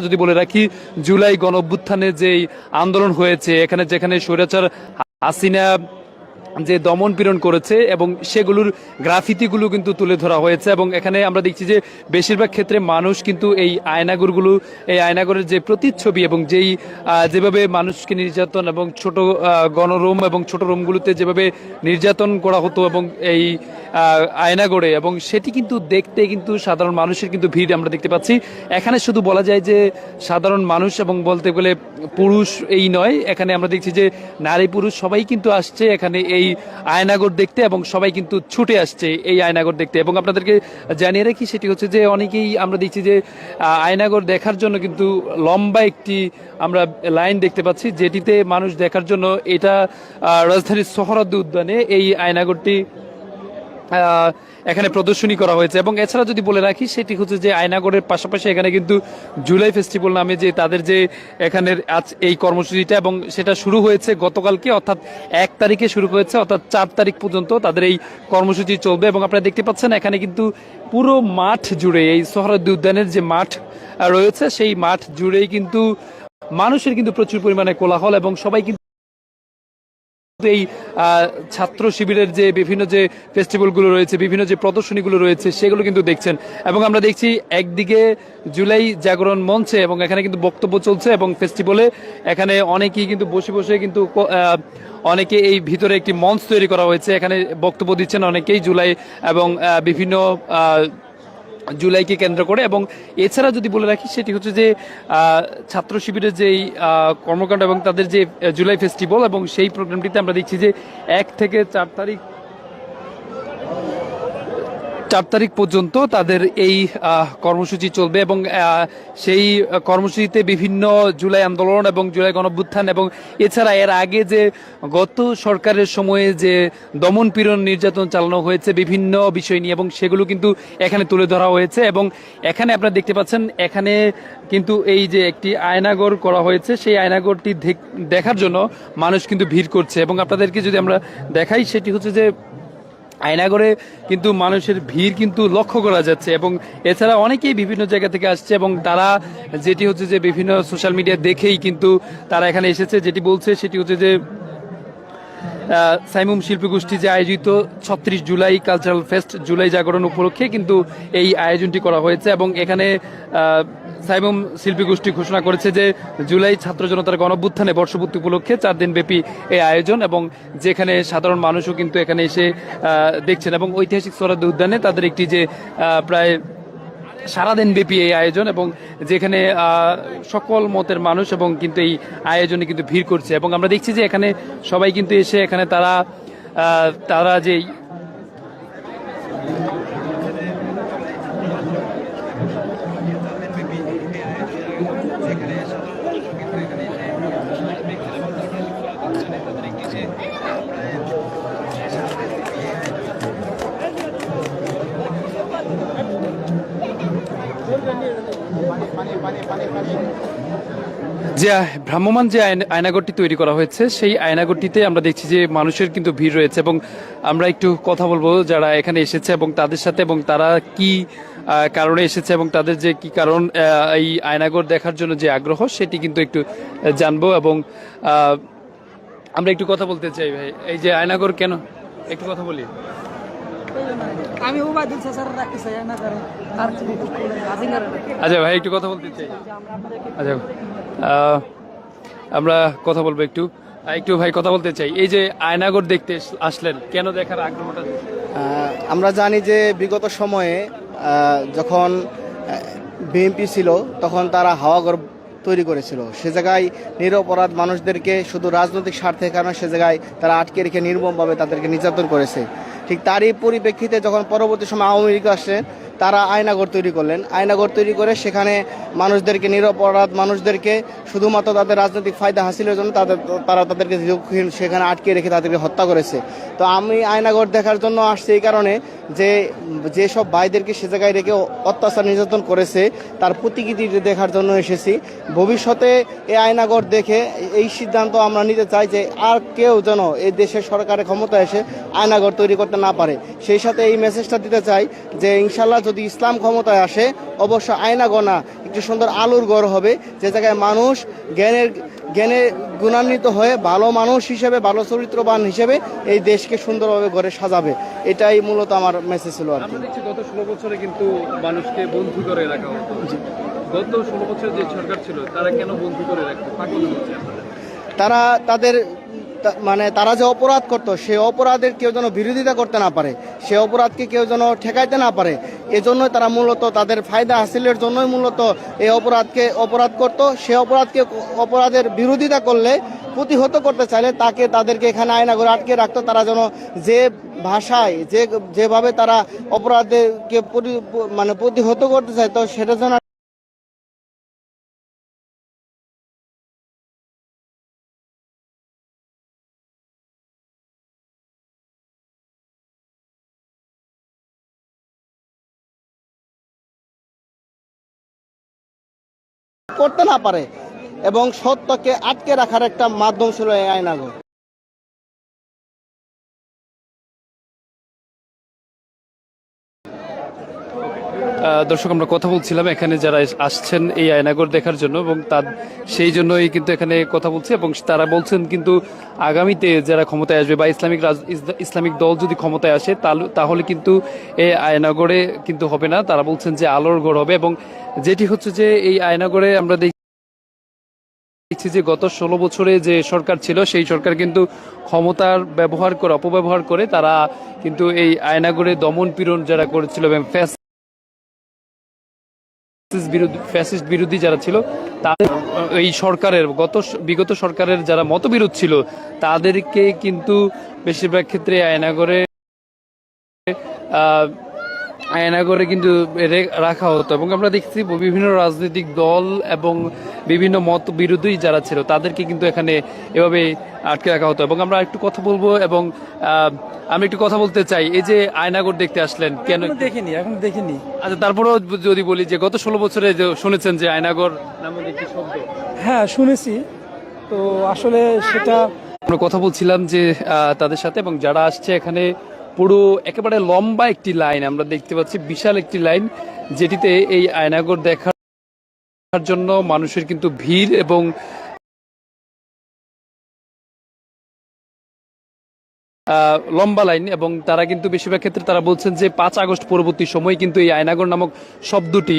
যদি বলে রাখি জুলাই গণ অভ্যুত্থানে যেই আন্দোলন হয়েছে এখানে যেখানে স্বৈরাচার হাসিনা যে দমন পীড়ন করেছে এবং সেগুলোর গ্রাফিতিগুলো কিন্তু তুলে ধরা হয়েছে এবং এখানে আমরা দেখছি যে বেশিরভাগ ক্ষেত্রে মানুষ কিন্তু এই আয়নাগরগুলো এই আয়নাগরের যে প্রতিচ্ছবি এবং যেই যেভাবে মানুষকে নির্যাতন এবং ছোট গণরুম এবং ছোট রুমগুলোতে যেভাবে নির্যাতন করা হতো এবং এই আহ, আয়নাগরে এবং সেটি কিন্তু দেখতে কিন্তু সাধারণ মানুষের কিন্তু ভিড় আমরা দেখতে পাচ্ছি। এখানে শুধু বলা যায় যে সাধারণ মানুষ এবং বলতে গেলে পুরুষ এই নয় এখানে আমরা দেখছি যে নারী পুরুষ সবাই কিন্তু আসছে এখানে এই আয়নাগর দেখতে এবং সবাই কিন্তু ছুটে আসছে এই আয়নাগর দেখতে। এবং আপনাদেরকে জানিয়ে রাখি, সেটি হচ্ছে যে অনেকেই আমরা দেখছি যে আয়নাগর দেখার জন্য কিন্তু লম্বা একটি আমরা লাইন দেখতে পাচ্ছি, যেটিতে মানুষ দেখার জন্য এটা রাজধানীর সোহরাদ্দি উদ্যানে এই আয়নাগরটি এখানে প্রদর্শনী করা হয়েছে। এবং এছাড়া যদি বলে রাখি, সেটি হচ্ছে যে আয়নাগড়ের পাশাপাশি এখানে কিন্তু জুলাই ফেস্টিভ্যাল নামে যে তাদের যে এখানের আজ এই কর্মসূচিটা এবং সেটা শুরু হয়েছে গতকালকে, অর্থাৎ এক তারিখে শুরু হয়েছে, অর্থাৎ চার তারিখ পর্যন্ত তাদের এই কর্মসূচি চলবে। এবং আপনারা দেখতে পাচ্ছেন, এখানে কিন্তু পুরো মাঠ জুড়ে এই সোহরাদ্দি উদ্যানের যে মাঠ রয়েছে, সেই মাঠ জুড়েই কিন্তু মানুষের কিন্তু প্রচুর পরিমাণে কোলাহল এবং সবাই কিন্তু এই ছাত্র শিবিরের যে বিভিন্ন যে ফেস্টিভ্যালগুলো রয়েছে, বিভিন্ন যে প্রদর্শনীগুলো রয়েছে, সেগুলো কিন্তু দেখছেন। এবং আমরা দেখছি একদিকে জুলাই জাগরণ মঞ্চে এবং এখানে কিন্তু বক্তব্য চলছে এবং ফেস্টিভ্যালে এখানে অনেকেই কিন্তু বসে বসে কিন্তু অনেকে এই ভিতরে একটি মঞ্চ তৈরি করা হয়েছে। এখানে বক্তব্য দিচ্ছেন অনেকেই জুলাই এবং বিভিন্ন জুলাইকে কেন্দ্র করে এবং এছাড়া যদি বলে রাখি, সেটি হচ্ছে যে ছাত্র শিবিরের যেই কর্মকাণ্ড এবং তাদের যে জুলাই ফেস্টিভ্যাল এবং সেই প্রোগ্রামটিতে আমরা দেখছি যে, এক থেকে চার তারিখ চার তারিখ পর্যন্ত তাদের এই কর্মসূচি চলবে এবং সেই কর্মসূচিতে বিভিন্ন জুলাই আন্দোলন এবং জুলাই গণভ্যুত্থান এবং এছাড়া এর আগে যে গত সরকারের সময়ে যে দমন পীড়ন নির্যাতন চালানো হয়েছে বিভিন্ন বিষয় নিয়ে এবং সেগুলো কিন্তু এখানে তুলে ধরা হয়েছে এবং এখানে আপনারা দেখতে পাচ্ছেন এখানে কিন্তু এই যে একটি আয়নাগর করা হয়েছে, সেই আয়নাগরটি দেখার জন্য মানুষ কিন্তু ভিড় করছে এবং আপনাদেরকে যদি আমরা দেখাই সেটি হচ্ছে যে আয়নাগরে কিন্তু মানুষের ভিড় কিন্তু লক্ষ্য করা যাচ্ছে এবং এছাড়া অনেকেই বিভিন্ন জায়গা থেকে আসছে এবং তারা যেটি হচ্ছে যে বিভিন্ন সোশ্যাল মিডিয়া দেখেই কিন্তু তারা এখানে এসেছে। যেটি বলছে সেটি হচ্ছে যে সাইমুম শিল্পী গোষ্ঠী যে আয়োজিত ছত্রিশ জুলাই কালচারাল ফেস্ট জুলাই জাগরণ উপলক্ষে কিন্তু এই আয়োজনটি করা হয়েছে এবং এখানে সাইমুম শিল্পী গোষ্ঠী ঘোষণা করেছে যে জুলাই ছাত্র জনতার গণভ্যুত্থানে বর্ষপূর্তি উপলক্ষে চার দিন ব্যাপী এই আয়োজন এবং যেখানে সাধারণ মানুষও কিন্তু এখানে এসে দেখছেন এবং ঐতিহাসিক সরাদ উদ্যানে তাদের একটি যে প্রায় সারাদিন ব্যাপী এই আয়োজন এবং যেখানে সকল মতের মানুষ এবং কিন্তু এই আয়োজনে কিন্তু ভিড় করছে এবং আমরা দেখছি যে এখানে সবাই কিন্তু এসে এখানে তারা তারা যে যে ভ্রাম্যমান যে আয়না- আয়নাগরটি তৈরি করা হয়েছে, সেই আয়নাগরটিতে আমরা দেখছি যে মানুষের কিন্তু ভিড় রয়েছে এবং আমরা একটু কথা বলব যারা এখানে এসেছে এবং তাদের সাথে এবং তারা কি কারণে এসেছে এবং তাদের যে কি কারণ এই আয়নাগর দেখার জন্য যে আগ্রহ, সেটি কিন্তু একটু জানব এবং আমরা একটু কথা বলতে চাই ভাই। এই যে আয়নাগর কেন? একটু কথা বলি। আমি স্যার রাখতে চাই না করে আর হাসিনার আচ্ছা ভাই একটু কথা বলতে চাই। আচ্ছা আমরা কথা বলব একটু। একটু ভাই কথা বলতে চাই। এই যে আয়নাগর দেখতে আসলেন কেন দেখার আগ্রহটা? আমরা জানি যে বিগত সময়ে যখন বিএনপি ছিল তখন তারা হাওয়াঘর তৈরি করেছিল। সে জায়গায় নিরপরাধ মানুষদেরকে শুধু রাজনৈতিক স্বার্থের কারণে সে জায়গায় তারা আটকে রেখে নির্মমভাবে তাদেরকে নির্যাতন করেছে। ঠিক তারই পরিপ্রেক্ষিতে যখন পরবর্তী সময় আওয়ামী লীগ আসে, তারা আয়নাগর তৈরি করলেন। আয়নাগর তৈরি করে সেখানে মানুষদেরকে, নিরপরাধ মানুষদেরকে শুধুমাত্র তাদের রাজনৈতিক ফায়দা হাসিলের জন্য তাদের, তারা তাদেরকে সেখানে আটকে রেখে তাদেরকে হত্যা করেছে। তো আমি আয়নাগর দেখার জন্য আসছি এই কারণে যে যেসব ভাইদেরকে সে জায়গায় রেখে অত্যাচার নির্যাতন করেছে, তার প্রতিকৃতি দেখার জন্য এসেছি। ভবিষ্যতে এই আয়নাগর দেখে এই সিদ্ধান্ত আমরা নিতে চাই যে আর কেউ যেন এই দেশের সরকারের ক্ষমতা এসে আয়নাগর তৈরি করতে না পারে। সেই সাথে এই মেসেজটা দিতে চাই যে ইনশাল্লাহ যদি ইসলাম ক্ষমতায় আসে অবশ্য আয়নাগর না একটি সুন্দর আলুর গড় হবে। যে জায়গায় মানুষ জ্ঞানের জ্ঞানে গুণান্বিত হয়ে ভালো মানুষ হিসেবে ভালো চরিত্রবান হিসেবে এই দেশকে সুন্দরভাবে গড়ে সাজাবে। এটাই মূলত আমার মেসেজ ছিল আর কি। গত ষোলো বছরে কিন্তু মানুষকে বন্ধু করে রাখা হতো। গত ষোলো বছর যে সরকার ছিল, তারা কেন বন্ধু করে রাখতো তারা তাদের মানে তারা যে অপরাধ করতো, সে অপরাধের কেউ যেন বিরোধিতা করতে না পারে, সে অপরাধকে কেউ যেন ঠেকাইতে না পারে, এজন্যই তারা মূলত তাদের ফায়দা হাসিলের জন্যই মূলত এই অপরাধকে অপরাধ করত। সে অপরাধকে অপরাধের বিরোধিতা করলে, প্রতিহত করতে চাইলে তাকে তাদেরকে এখানে আয়না করে আটকে রাখতো। তারা যেন যে ভাষায়, যে, যেভাবে তারা অপরাধকে মানে প্রতিহত করতে চাইতো, সেটা যেন করতে না পারে এবং সত্যকে আটকে রাখার একটা মাধ্যম ছিল এই আয়নাগর দর্শক, আমরা কথা বলছিলাম এখানে যারা আসছেন এই আয়নাগর দেখার জন্য এবং তার সেই জন্যই কিন্তু এখানে কথা বলছি এবং তারা বলছেন কিন্তু আগামীতে যারা ক্ষমতায় আসবে বা ইসলামিক রাজ- ইসলামিক দল যদি ক্ষমতায় আসে, তাহলে- কিন্তু এই আয়নাগরে কিন্তু হবে না। তারা বলছেন যে আলোর গড় হবে এবং যেটি হচ্ছে যে এই আয়নাগরে আমরা দেখি দেখছি যে গত ষোলো বছরে যে সরকার ছিল, সেই সরকার কিন্তু ক্ষমতার ব্যবহার করে, অপব্যবহার করে তারা কিন্তু এই আয়নাগরে দমন পীড়ন যারা করেছিল এবং ফ্যাস বিরোধী, ফ্যাসিস্ট বিরোধী যারা ছিল, তাদের, এই সরকারের, গত বিগত সরকারের যারা মতবিরোধ ছিল, তাদেরকে কিন্তু বেশিরভাগ ক্ষেত্রে আয়নাগরে আয়নাগরে কিন্তু রাখা হতো এবং আমরা দেখছি বিভিন্ন রাজনৈতিক দল এবং বিভিন্ন মত বিরোধী যারা ছিল তাদেরকে কিন্তু এখানে এভাবে আটকে রাখা হতো। এবং আমরা একটু কথা বলব এবং আমি একটু কথা বলতে চাই। এই যে আয়নাগর দেখতে আসলেন কেন দেখিনি এখন দেখিনি। আচ্ছা তারপরেও যদি বলি যে গত ষোলো বছরে যে শুনেছেন যে আয়নাগর নামক একটি শব্দ। হ্যাঁ শুনেছি। তো আসলে সেটা আমরা কথা বলছিলাম যে তাদের সাথে এবং যারা আসছে এখানে পুরো একেবারে লম্বা একটি লাইন আমরা দেখতে পাচ্ছি, বিশাল একটি লাইন, যেটিতে এই আয়নাগর দেখার জন্য মানুষের কিন্তু ভিড় এবং লম্বা লাইন এবং তারা কিন্তু বেশিরভাগ ক্ষেত্রে তারা বলছেন যে পাঁচ আগস্ট পরবর্তী সময় কিন্তু এই আয়নাগর নামক শব্দটি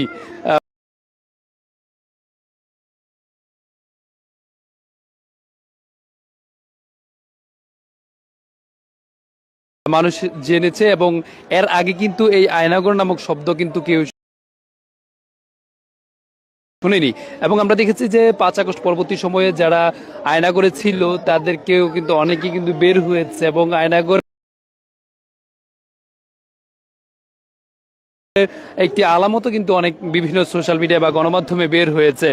মানুষ জেনেছে এবং এর আগে কিন্তু এই আয়নাগর নামক শব্দ কিন্তু কেউ শুনিনি। এবং আমরা দেখেছি যে পাঁচ আগস্ট পরবর্তী সময়ে যারা আয়নাগরে ছিল, তাদেরকেও কিন্তু অনেকে কিন্তু বের হয়েছে এবং আয়নাগর একটি আলামতও কিন্তু অনেক বিভিন্ন সোশ্যাল মিডিয়া বা গণমাধ্যমে বের হয়েছে।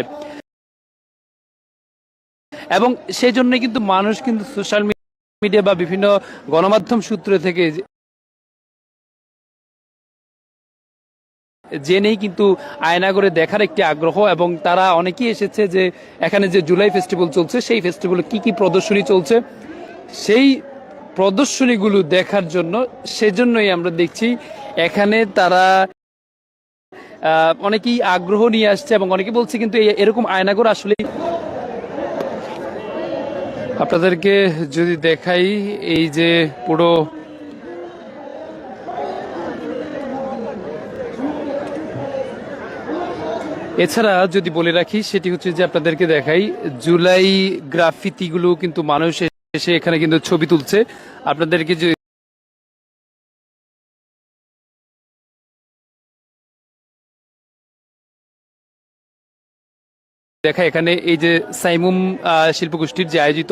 এবং সেই জন্য কিন্তু মানুষ কিন্তু সোশ্যাল মিডিয়া বা বিভিন্ন গণমাধ্যম সূত্র থেকে জেনেই কিন্তু আয়নাগরে দেখার একটি আগ্রহ এবং তারা অনেকেই এসেছে যে এখানে যে জুলাই ফেস্টিভ্যাল চলছে, সেই ফেস্টিভ্যালে কি কি প্রদর্শনী চলছে, সেই প্রদর্শনীগুলো দেখার জন্য সেজন্যই আমরা দেখছি এখানে তারা অনেকেই আগ্রহ নিয়ে আসছে এবং অনেকে বলছে কিন্তু এরকম আয়নাগর আসলে আপনাদেরকে যদি দেখাই এই যে পুরো এছাড়া যদি বলে রাখি, সেটি হচ্ছে যে আপনাদেরকে দেখাই, জুলাই গ্রাফিতিগুলো কিন্তু মানুষ এসে এখানে কিন্তু ছবি তুলছে। আপনাদেরকে দেখা, এখানে এই যে সাইমুম শিল্পগোষ্ঠীর যে আয়োজিত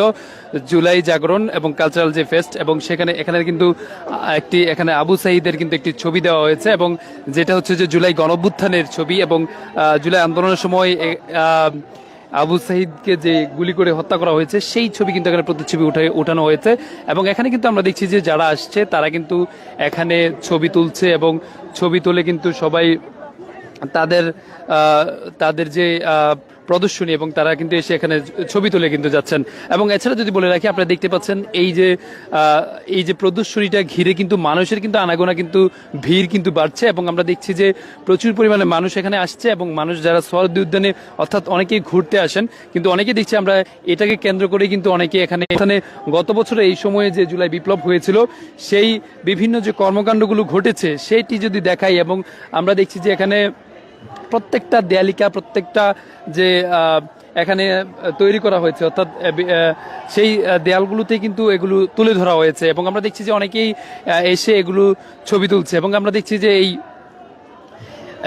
জুলাই জাগরণ এবং কালচারাল যে ফেস্ট, এবং সেখানে, এখানে কিন্তু একটি, এখানে আবু সাইদের কিন্তু একটি ছবি দেওয়া হয়েছে, এবং যেটা হচ্ছে যে জুলাই গণভ্যুত্থানের ছবি, এবং জুলাই আন্দোলনের সময় আবু সাহিদকে যে গুলি করে হত্যা করা হয়েছে, সেই ছবি কিন্তু এখানে প্রতিচ্ছবি উঠে, উঠানো হয়েছে, এবং এখানে কিন্তু আমরা দেখছি যে যারা আসছে, তারা কিন্তু এখানে ছবি তুলছে, এবং ছবি তুলে কিন্তু সবাই তাদের তাদের যে প্রদর্শনী এবং তারা কিন্তু এসে এখানে ছবি তুলে কিন্তু যাচ্ছেন। এবং এছাড়া যদি বলে রাখি, আপনারা দেখতে পাচ্ছেন এই যে এই যে প্রদর্শনীটা ঘিরে কিন্তু মানুষের কিন্তু আনাগোনা কিন্তু ভিড় কিন্তু বাড়ছে এবং আমরা দেখছি যে প্রচুর পরিমাণে মানুষ এখানে আসছে এবং মানুষ যারা সরদি উদ্যানে অর্থাৎ অনেকেই ঘুরতে আসেন, কিন্তু অনেকে দেখছি আমরা এটাকে কেন্দ্র করে কিন্তু অনেকে এখানে এখানে গত বছরে এই সময়ে যে জুলাই বিপ্লব হয়েছিল, সেই বিভিন্ন যে কর্মকাণ্ডগুলো ঘটেছে সেইটি যদি দেখাই এবং আমরা দেখছি যে এখানে প্রত্যেকটা দেয়ালিকা, প্রত্যেকটা যে এখানে তৈরি করা হয়েছে, অর্থাৎ সেই দেয়ালগুলোতে কিন্তু এগুলো তুলে ধরা হয়েছে এবং আমরা দেখছি যে অনেকেই এসে এগুলো ছবি তুলছে এবং আমরা দেখছি যে এই,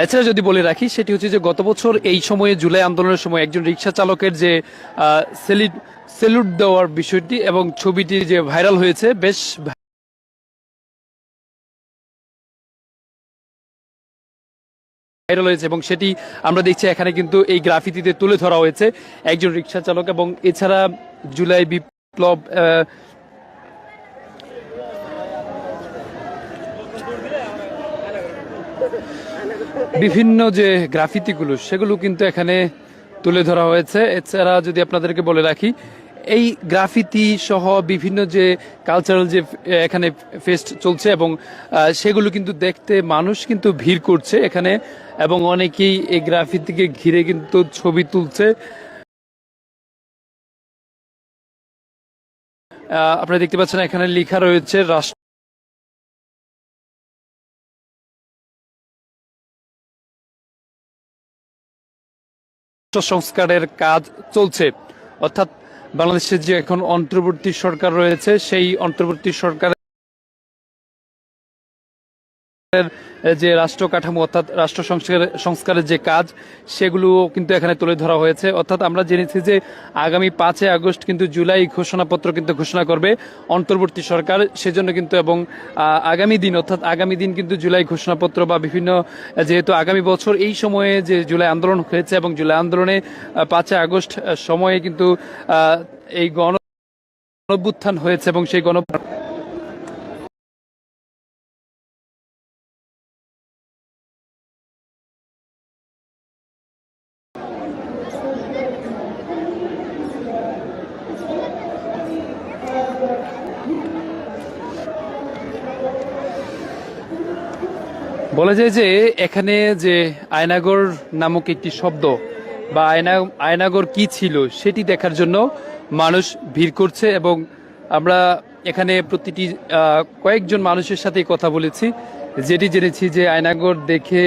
এছাড়া যদি বলে রাখি, সেটি হচ্ছে যে গত বছর এই সময়ে জুলাই আন্দোলনের সময় একজন রিক্সা চালকের যে সেলিট, সেলুট দেওয়ার বিষয়টি এবং ছবিটি যে ভাইরাল হয়েছে, বেশ ভাইরাল হয়েছে এবং সেটি আমরা দেখছি এখানে কিন্তু এই গ্রাফিতিতে তুলে ধরা হয়েছে একজন রিক্সা চালক এবং এছাড়া জুলাই বিপ্লব বিভিন্ন যে গ্রাফিতিগুলো সেগুলো কিন্তু এখানে তুলে ধরা হয়েছে। এছাড়া যদি আপনাদেরকে বলে রাখি এই গ্রাফিতি সহ বিভিন্ন যে কালচারাল যে এখানে ফেস্ট চলছে এবং সেগুলো কিন্তু দেখতে মানুষ কিন্তু ভিড় করছে এখানে এবং অনেকেই এই গ্রাফিতিকে ঘিরে কিন্তু ছবি তুলছে। আপনারা দেখতে পাচ্ছেন এখানে লেখা রয়েছে রাষ্ট্র সংস্কারের কাজ চলছে। অর্থাৎ বাংলাদেশের যে এখন অন্তর্বর্তী সরকার রয়েছে সেই অন্তর্বর্তী সরকারের যে রাষ্ট্র কাঠামো, অর্থাৎ রাষ্ট্র সংস্কারের সংস্কারের যে কাজ, সেগুলো কিন্তু এখানে তুলে ধরা হয়েছে। অর্থাৎ আমরা জেনেছি যে আগামী পাঁচই আগস্ট কিন্তু জুলাই ঘোষণাপত্র কিন্তু ঘোষণা করবে অন্তর্বর্তী সরকার। সেজন্য কিন্তু এবং আগামী দিন, অর্থাৎ আগামী দিন কিন্তু জুলাই ঘোষণাপত্র বা বিভিন্ন যেহেতু আগামী বছর এই সময়ে যে জুলাই আন্দোলন হয়েছে এবং জুলাই আন্দোলনে পাঁচই আগস্ট সময়ে কিন্তু এই গণ অভ্যুত্থান হয়েছে এবং সেই গণ বলা যায় যে এখানে যে আয়নাগর নামক একটি শব্দ বা আয়না, আয়নাগর কি ছিল সেটি দেখার জন্য মানুষ ভিড় করছে এবং আমরা এখানে প্রতিটি কয়েকজন মানুষের সাথে কথা বলেছি। যেটি জেনেছি যে আয়নাগর দেখে